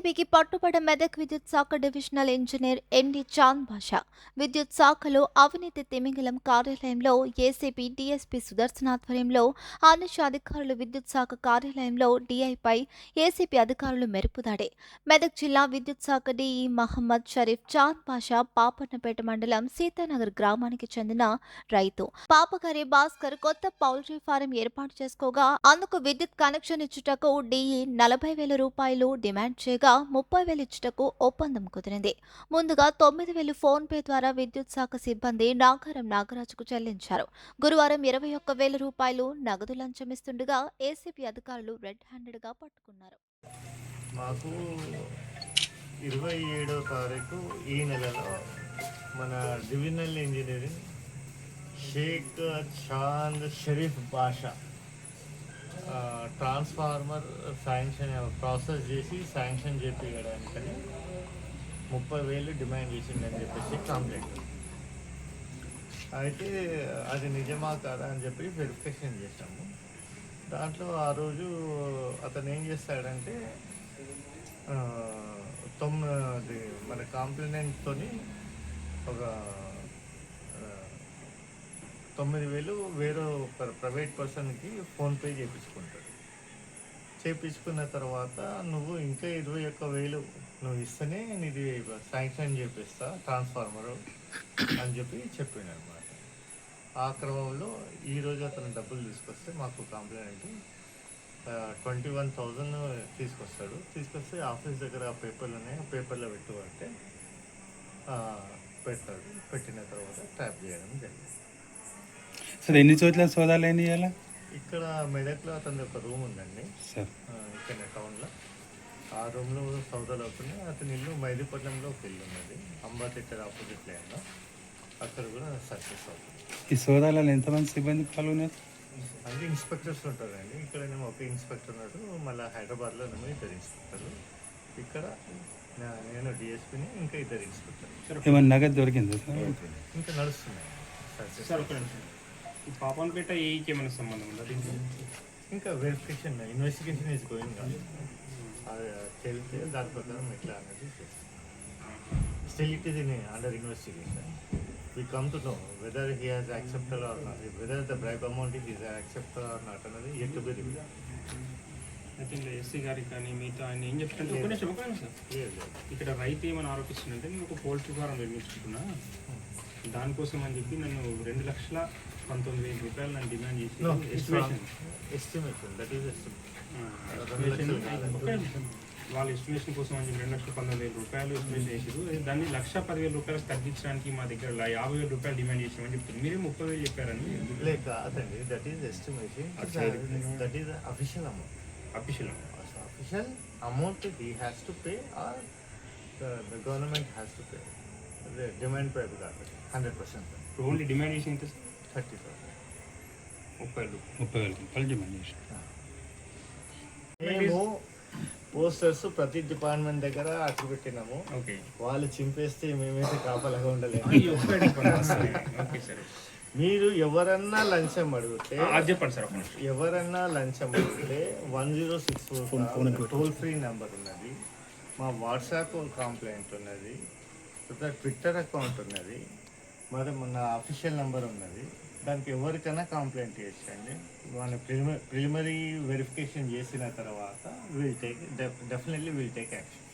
ఏసీబీకి పట్టుబడ మెదక్ విద్యుత్ శాఖ divisional engineer ND Chand భాషా. విద్యుత్ శాఖలో అవినీతి తిమింగలం కార్యాలయంలో ఏసీబీ డీఎస్పీ సుదర్శన్ ఆధ్వర్యంలో ఆనిష్ అధికారులు విద్యుత్ శాఖ కార్యాలయంలో డీఐపై ఏసీబీ అధికారులు మెరుపుదాడి మెదక్ జిల్లా విద్యుత్ శాఖ డీఈ మహమ్మద్ షరీఫ్ చాంద్ భాషా పాపన్నపేట మండలం సీతానగర్ గ్రామానికి చెందిన రైతు. పాపగారి భాస్కర్ కొత్త పౌల్ట్రీ ఫారం ఏర్పాటు చేసుకోగా అందుకు విద్యుత్ కనెక్షన్ ఇచ్చుటకు డీఈ నలభై వేల రూపాయలు డిమాండ్ చేయగా ముప్పై వేలు ఇచ్చుటకు ఒప్పందం కుదిరింది. ముందుగా తొమ్మిది వేలు ఫోన్ పే ద్వారా విద్యుత్ శాఖ సిబ్బంది నాగారం నాగరాజుకు చెల్లించారు. గురువారం ఇరవై ఒక్క వేల రూపాయలు నగదు లంచం ఇస్తుండగా ఏసీబీ అధికారులు రెడ్ హ్యాండెడ్గా పట్టుకున్నారు. మాకు ఇరవై ఏడో తారీఖు ఈ నెలలో మన divisional engineering Shaik Chand Sharif Basha transformer sanction process చేసి శాంక్షన్ చేపించడానికని ముప్పై వేలు డిమాండ్ చేసిందని చెప్పేసి కంప్లైంట్ అయితే అది నిజమా కాదా అని చెప్పి వెరిఫికేషన్ చేసాము దాంట్లో ఆ రోజు అతను ఏం చేస్తాడంటే తొమ్మిది మన కాంప్లిమెంట్తో ఒక తొమ్మిది వేలు వేరే ఒక ప్రైవేట్ పర్సన్కి ఫోన్పే చేయించుకుంటాడు చేయించుకున్న తర్వాత నువ్వు ఇంకా ఇరవై ఒక్క వేలు నువ్వు ఇస్తేనే నీది శాంక్షన్ చేపిస్తా ట్రాన్స్ఫార్మర్ అని చెప్పి చెప్పిండు అనమాట ఆ క్రమంలో ఈరోజు అతను డబ్బులు తీసుకొస్తే మాకు కంప్లైంట్ ట్వంటీ వన్ థౌజండ్ తీసుకొస్తాడు. తీసుకొస్తే ఆఫీస్ దగ్గర ఆ పేపర్లు ఉన్నాయి ఆ పేపర్లో పెట్టు అంటే పెడతాడు పెట్టిన తర్వాత ట్యాప్ చేయడం జరిగింది. సార్ ఎన్ని చోట్ల సోదాలు అయినాయి ఇవాళ? ఇక్కడ మెదక్లో అతని ఒక రూమ్ ఉందండి. సార్. ఇక్కడ టౌన్లో. ఆ రూమ్లో సౌదాలు అవుతున్నాయి. అతని ఇల్లు మైదీపట్నంలో ఒక ఇల్లు ఉన్నది. అంబాతిట్టర్ ఆపోజిట్ లైన్లో. అక్కడ కూడా సక్సెస్ అవుతుంది. ఈ సోదాలలో ఎంతమంది సిబ్బంది పాల్గొన్నారు? అంటే ఇన్స్పెక్టర్స్ ఉంటారండి. ఇక్కడనేమో ఒక ఇన్స్పెక్టర్ ఉన్నాడు. మళ్ళీ హైదరాబాద్లో ఏమో ఇద్దరు ఇన్స్పెక్టర్లు. ఇక్కడ నేను డిఎస్పీని ఇంకా ఇద్దరు ఇన్స్పెక్టర్లు. ఏమైనా నగదు దొరికిందా సార్? ఇంకా నడుస్తున్నాయి. సార్ ఈ పాపన్పేట ఏఈకి ఏమైనా సంబంధం ఉందా? దీనికి? ఇంకా వెరిఫికేషన్ ఇన్వెస్టిగేషన్ ఈజ్ గోయింగ్ తెలిస్తే దాని ప్రకారం ఎట్లా అనేది still it is in under investigation we come to know whether he has accepted or not whether the bribe amount is accepted or not అనేది ఎట్ టు బి రివ్యూ అయితే SC గారికి కానీ మిగతా ఆయన ఏం చెప్తుంటే ఒక నిమిషం ఒక నిమిషం. ఇక్కడ రైతు ఏమని ఆరోపిస్తుందంటే నేను ఒక పోల్ట్రీ ఫారం నిర్మించుకున్నా దానికోసం అని చెప్పి నన్ను రెండు లక్షల పంతొమ్మిది వేల రూపాయలు నన్ను డిమాండ్ చేసి No, estimation estimation that is estimation estimation ఒక నిమిషం. వాళ్ళ ఎస్టిమేషన్ కోసం అని చెప్పి రెండు లక్షల పంతొమ్మిది వేల రూపాయలు ఎస్టిమేషన్ చేసారు దాన్ని లక్ష పదివేల రూపాయలు తగ్గించడానికి మా దగ్గర లా- యాభై వేల రూపాయలు డిమాండ్ చేసామని చెప్తారు మీరే ముప్పై వేలు చెప్పారని లేక అదండి that is estimation that is official amount official official amount he has to pay or the government has to pay demand pay కాదు హండ్రెడ్ పర్సెంట్ ఓన్లీ డిమాండ్ చేసి ఎంత? థర్టీ థౌసండ్ ముప్పై వేలు. ముప్పై వేల మేము పోస్టర్స్ ప్రతి డిపార్ట్మెంట్ దగ్గర అట్లు పెట్టినాము. ఓకే. వాళ్ళు చింపేస్తే మేమైతే కాపలాగా ఉండలేము. అయ్యో, ఒక్క నిమిషం. సరే. ఓకే సరే. మీరు ఎవరన్నా లంచం అడిగితే చెప్పండి సార్ ఎవరన్నా లంచం అడిగితే one zero six four toll free number ఉన్నది. మా వాట్సాప్ కంప్లైంట్ ఉన్నది. ట్విట్టర్ అకౌంట్ ఉన్నది. మరి మన అఫీషియల్ నెంబర్ ఉన్నది. దానికి ఎవరికైనా కంప్లైంట్ చేసండి మన ప్రిలిమరీ వెరిఫికేషన్ చేసిన తర్వాత will take definitely will take action